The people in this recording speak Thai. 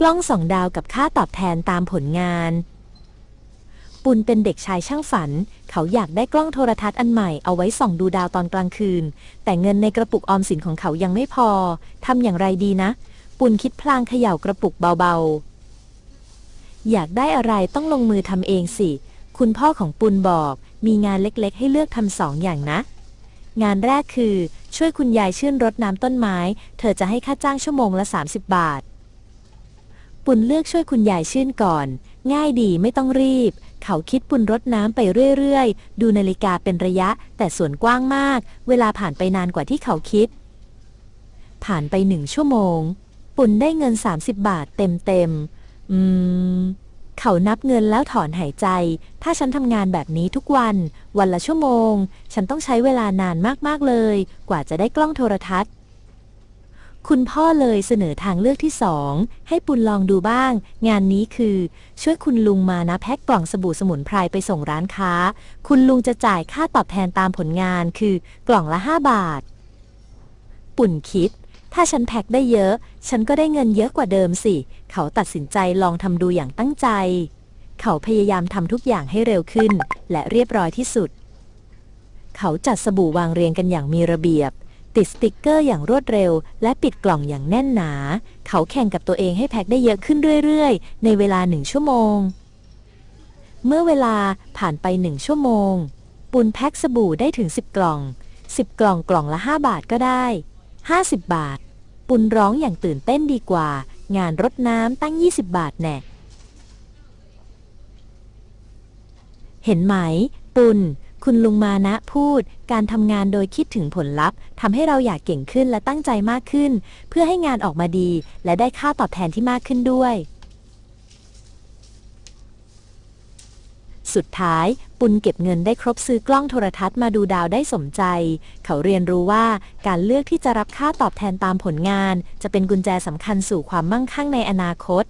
กล้องสองดาวกับค่าตอบแทนตามผลงาน ปุณเป็นเด็กชายช่างฝัน เขาอยากได้กล้องโทรทัศน์อันใหม่เอาไว้ส่องดูดาวตอนกลางคืน แต่เงินในกระปุกออมสินของเขายังไม่พอทำอย่างไรดีนะ ปุณคิดพลางเขย่ากระปุกเบาๆ อยากได้อะไรต้องลงมือทำเองสิ คุณพ่อของปุณบอก มีงานเล็กๆ ให้เลือกทำสองอย่างนะ งานแรกคือ ช่วยคุณยายชื่นรดน้ำต้นไม้ เธอจะให้ค่าจ้างชั่วโมงละ 30 บาท ปุณเลือกช่วยคุณยายชื่นก่อน ง่ายดีไม่ต้องรีบ เขาคิดปุณรดน้ำไปเรื่อยๆ ดูนาฬิกาเป็นระยะ แต่ส่วนกว้างมาก เวลาผ่านไปนานกว่าที่เขาคิด ผ่านไปหนึ่งชั่วโมง ปุณได้เงิน 30 บาทเต็มๆอืม เขานับเงินแล้วถอนหายใจ ถ้าฉันทำงานแบบนี้ทุกวัน วันละชั่วโมง ฉันต้องใช้เวลานานมากๆเลย กว่าจะได้กล้องโทรทัศน์ คุณพ่อเลยเสนอทางเลือกที่สองให้ปุณลองดูบ้าง งานนี้คือ ช่วยคุณลุงมานะแพ็คกล่องสบู่สมุนไพรไปส่งร้านค้า คุณลุงจะจ่ายค่าตอบแทนตามผลงานคือกล่องละ 5 บาท ปุ่นคิด ถ้าฉันแพ็คได้เยอะ ฉันก็ได้เงินเยอะกว่าเดิมสิ เขาตัดสินใจลองทำดูอย่างตั้งใจ เขาพยายามทำทุกอย่างให้เร็วขึ้น และเรียบร้อยที่สุด เขาจัดสบู่วางเรียงกันอย่างมีระเบียบ ติดสติกเกอร์อย่างรวดเร็ว และปิดกล่องอย่างแน่นหนา เขาแข่งกับตัวเองให้แพ็คได้เยอะขึ้นเรื่อยๆ ในเวลาหนึ่งชั่วโมง เมื่อเวลาผ่านไปหนึ่งชั่วโมง ปุนแพ็คสบู่ได้ถึง 10 กล่อง 10 กล่องกล่องละ 5 บาทก็ได้ 50 บาท ปุนร้องอย่างตื่นเต้นดีกว่า งานรดน้ำตั้ง 20 บาทแน่เห็นไหม ปุน คุณลุงมานะพูด การทำงานโดยคิดถึงผลลัพธ์ทำให้เราอยากเก่งขึ้นและตั้งใจมากขึ้น เพื่อให้งานออกมาดี และได้ค่าตอบแทนที่มากขึ้นด้วย สุดท้าย ปุณเก็บเงินได้ครบซื้อกล้องโทรทัศน์มาดูดาวได้สมใจ เขาเรียนรู้ว่าการเลือกที่จะรับค่าตอบแทนตามผลงาน จะเป็นกุญแจสำคัญสู่ความมั่งคั่งในอนาคต